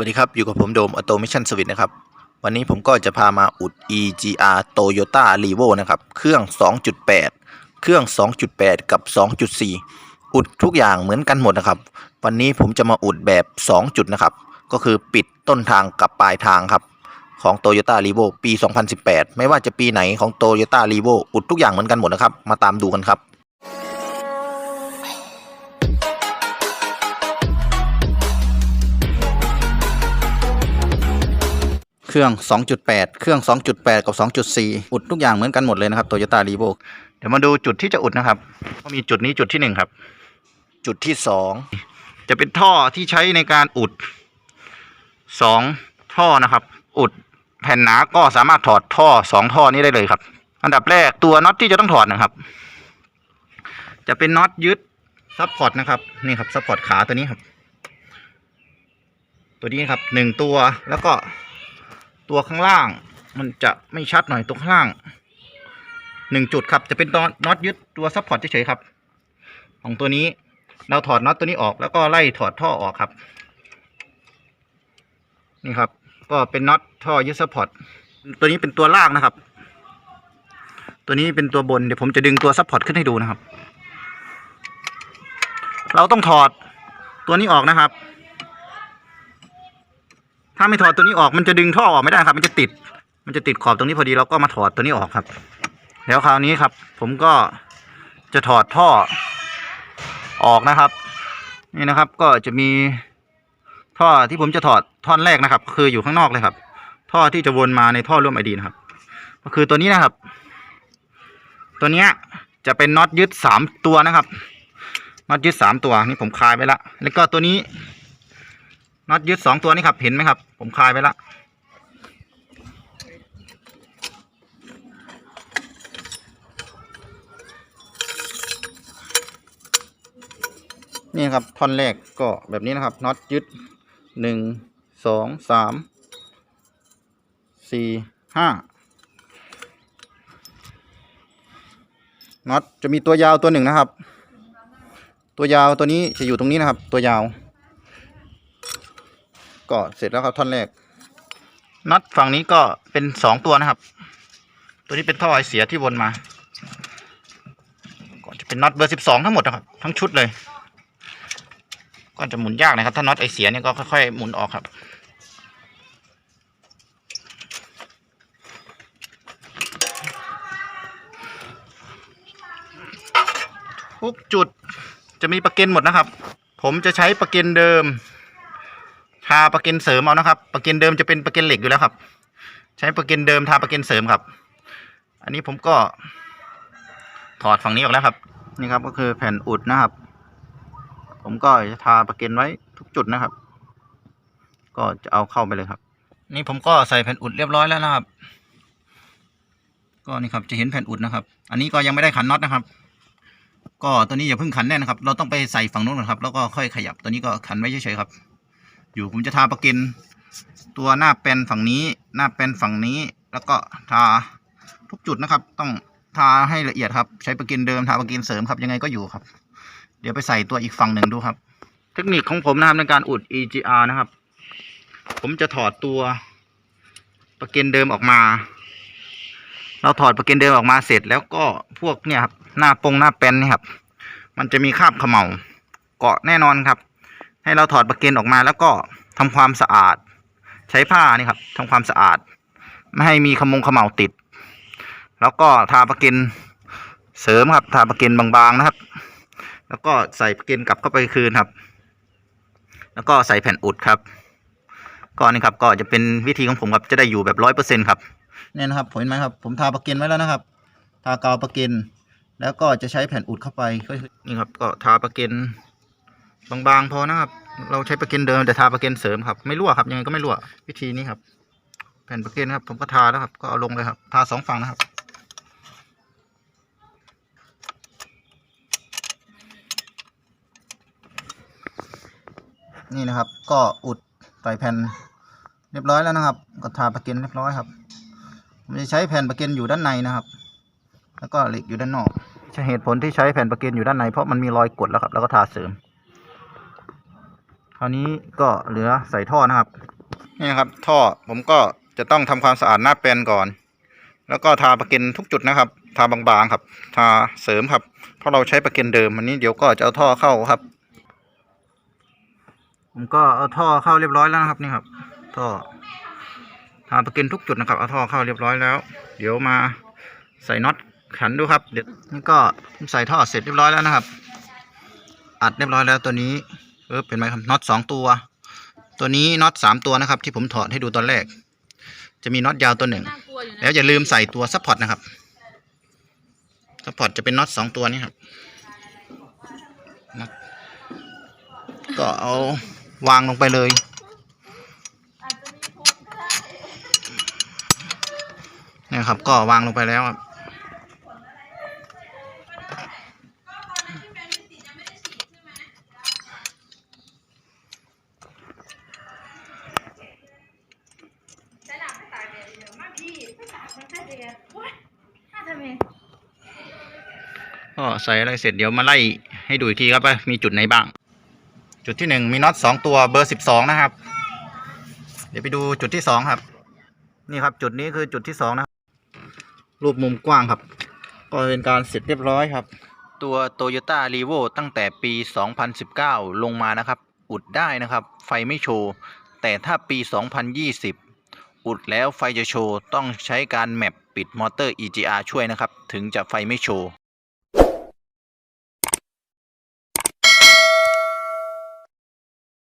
วัสดีครับ อยู่กับผมโดมอ t o มิชันสวิตนะครับ วันนี้ผมก็จะพามาอุด EGR Toyota r e v o นะครับ เครื่อง 2.8 เครื่อง 2.8 กับ 2.4 อุดทุกอย่างเหมือนกันหมดนะครับ วันนี้ผมจะมาอุดแบบ 2 จุดนะครับ ก็คือปิดต้นทางกับปลายทางครับ ของ Toyota r e v o ปี 2018 ไม่ว่าจะปีไหนของ Toyota r e v o อุดทุกอย่างเหมือนกันหมดนะครับ มาตามดูกันครับ รื่อง 2.8 เครื่อง 2.8 กับ 2.4 อุดทุกอย่างเหมือนกันหมดเลยนะครับ Toyota r e v o เดี๋ยวมาดูจุดที่จะอุดนะครับก็มีจุดนี้จุดที่หนึ่งครับ จุดที่สองจะเป็นท่อที่ใช้ในการอุดสองท่อนะครับ อุดแผ่นหนาก็สามารถถอดท่อสองท่อนี้ได้เลยครับ อันดับแรกตัวน็อตที่จะต้องถอดนะครับ จะเป็นน็อตยึดซับพอร์ตนะครับนี่ครับซับพอร์ตขาตัวนี้ครับ ตัวนี้ครับหนึ่งตัวแล้วก็ ตัวข้างล่าง มันจะไม่ชัดหน่อยตรงข้างล่างหนึ่งจุดครับ จะเป็นน็อตน็อตยึดตัวซับพอร์ตเฉยๆครับ ของตัวนี้เราถอดน็อตตัวนี้ออกแล้วก็ไล่ถอดท่อออกครับ นี่ครับ ก็เป็นน็อตท่อยึดซัพพอร์ตตัวนี้เป็นตัวล่างนะครับ ตัวนี้เป็นตัวบนเดี๋ยวผมจะดึงตัวซัพพอร์ตขึ้นให้ดูนะครับ เราต้องถอดตัวนี้ออกนะครับ ถ้าไม่ถอดตัวนี้ออกมันจะดึงท่อออกไม่ได้ครับ มันจะติด มันจะติดขอบตรงนี้พอดีเราก็มาถอดตัวนี้ออกครับ แล้วคราวนี้ครับ ผมก็จะถอดท่อออกนะครับ นี่นะครับ ก็จะมีท่อที่ผมจะถอดท่อนแรกนะครับ คืออยู่ข้างนอกเลยครับ ท่อที่จะวนมาในท่อร่วมไอดีนะครับ ก็คือตัวนี้นะครับ ตัวเนี้ยจะเป็นน็อตยึดสามตัวนะครับน็อตยึดสามตัวนี่ผมคลายไปละแล้วก็ตัวนี้ น็อตยึดสองตัวนี่ครับเห็นไหมครับ ผมคลายไปละนี่ครับท่อนแรกก็แบบนี้นะครับน็อตยึดหนึ่งสองสามสี่ห้าน็อตจะมีตัวยาวตัวหนึ่งนะครับ ตัวยาวตัวนี้จะอยู่ตรงนี้นะครับ ตัวยาว ก็เสร็จแล้วครับท่อนแรกน็อตฝั่งนี้ก็เป็นสองตัวนะครับ ตัวนี้เป็นท่อไอเสียที่วนมาก็จะเป็นน็อตเบอร์สิบสองทั้งหมดนะครับ ทั้งชุดเลย ก็จะหมุนยากนะครับ ถ้าน็อตไอเสียเนี่ยก็ค่อยๆหมุนออกครับทุกจุดจะมีประเก็นหมดนะครับ ผมจะใช้ประเก็นเดิม ทาประเก็นเสริมเอานะครับประเก็นเดิมจะเป็นประเก็นเหล็กอยู่แล้วครับ ใช้ประเก็นเดิมทาประเก็นเสริมครับ อันนี้ผมก็ ถอดฝั่งนี้ออกแล้วครับ นี่ครับก็คือแผ่นอุดนะครับ ผมก็จะทาประเก็นไว้ทุกจุดนะครับ ก็จะเอาเข้าไปเลยครับ นี่ผมก็ใส่แผ่นอุดเรียบร้อยแล้วนะครับ ก็นี่ครับจะเห็นแผ่นอุดนะครับ อันนี้ก็ยังไม่ได้ขันน็อตนะครับก็ตัวนี้อย่าเพิ่งขันแน่นนะครับ เราต้องไปใส่ฝั่งนู้นก่อนครับ แล้วก็ค่อยขยับ ตัวนี้ก็ขันไว้เฉยๆครับ อยู่ผมจะทาประก็นตัวหน้าแปนฝั่งนี้ หน้าแปนฝั่งนี้ แล้วก็ทาทุกจุดนะครับ ต้องทาให้ละเอียดครับ ใช้ประก็นเดิมทาประก็นเสริมครับ ยังไงก็อยู่ครับ เดี๋ยวไปใส่ตัวอีกฝั่งหนึ่งดูครับ เทคนิคของผมนะครับในการอุด EGR นะครับ ผมจะถอดตัวประก็นเดิมออกมา เราถอดประก็นเดิมออกมาเสร็จ แล้วก็พวกเนี่ยครับหน้าปงหน้าแปนนี่ครับ มันจะมีคราบเขม่าเกาะแน่นอนครับ ให้เราถอดประเก็นออกมาแล้วก็ทำความสะอาด ใช้ผ้านี่ครับทำความสะอาด ไม่ให้มีขมงขม่าติด แล้วก็ทาประเก็นเสริมครับ ทาประเก็นบางๆนะครับ แล้วก็ใส่ประเก็นกลับเข้าไปคืนครับ แล้วก็ใส่แผ่นอุดครับก็นี่ครับก็จะเป็นวิธีของผมครับจะได้อยู่แบบร้อยเปอร์เซ็นครับเนี่ยนะครับเห็นไหมครับ ผมทาประเก็นไว้แล้วนะครับ ทากาวประเก็นแล้วก็จะใช้แผ่นอุดเข้าไปก็นี่ครับ ก็ทาประเก็น บางๆพอนะครับ เราใช้ประเก็นเดิมแต่ทาประเก็นเสริมครับ ไม่รั่วครับยังไงก็ไม่รั่ววิธีนี้ครับ แผ่นประเก็นครับ ผมก็ทาแล้วครับ ก็เอาลงเลยครับ ทาสองฝั่งนะครับนี่นะครับ ก็อุดใส่แผ่นเรียบร้อยแล้วนะครับ ก็ทาประเก็นเรียบร้อยครับผมจะใช้แผ่นประเก็นอยู่ด้านในนะครับ แล้วก็เหล็กอยู่ด้านนอกเหตุผลที่ใช้แผ่นประเก็นอยู่ด้านในเพราะมันมีรอยกดแล้วครับ แล้วก็ทาเสริม คราวนี้ก็เหลือใส่ท่อนะครับ นี่นะครับ ท่อผมก็จะต้องทำความสะอาดหน้าแปลนก่อน แล้วก็ทาประเก็นทุกจุดนะครับ ทาบางๆครับ ทาเสริมครับ เพราะเราใช้ประเก็นเดิมอันนี้เดี๋ยวก็จะเอาท่อเข้าครับ ผมก็เอาท่อเข้าเรียบร้อยแล้วนะครับนี่ครับ ท่อทาประเก็นทุกจุดนะครับเอาท่อเข้าเรียบร้อยแล้ว เดี๋ยวมาใส่น็อตขันดูครับเดี๋ยวนี่ก็ใส่ท่อเสร็จเรียบร้อยแล้วนะครับ อัดเรียบร้อยแล้วตัวนี้ เออเป็นไหมครับน็อตสองตัว ตัวนี้น็อตสามตัวนะครับ ที่ผมถอดให้ดูตอนแรก จะมีน็อตยาวตัวหนึ่งน่ากลัวอยู่นะแล้วอย่าลืมใส่ตัวซัพพอร์ตนะครับซัพพอร์ตจะเป็นน็อตสองตัวนี้ครับน็อตก็เอาวางลงไปเลยเนี่ยครับ ก็วางลงไปแล้วครับ ใช้หลักไม่ตายเลยเดี๋ยวมาพี่ไม่ตากมันแค่เดียวโอ๊ยน่าทำเอง ก็ใส่อะไรเสร็จเดี๋ยวมาไล่ให้ดูอีกทีครับว่ามีจุดไหนบ้าง จุดที่หนึ่งมีน็อตสองตัวเบอร์สิบสองนะครับ เดี๋ยวไปดูจุดที่สองครับ นี่ครับจุดนี้คือจุดที่สองนะรูปมุมกว้างครับ ก็เป็นการเสร็จเรียบร้อยครับ ตัว Toyota r e v o ตั้งแต่ปี 2019 ลงมานะครับ อุดได้นะครับ ไฟไม่โชว์ แต่ถ้าปี 2020 อุดแล้วไฟจะโชว์ ต้องใช้การแมปปิดมอเตอร์ EGR ช่วยนะครับ ถึงจะไฟไม่โชว์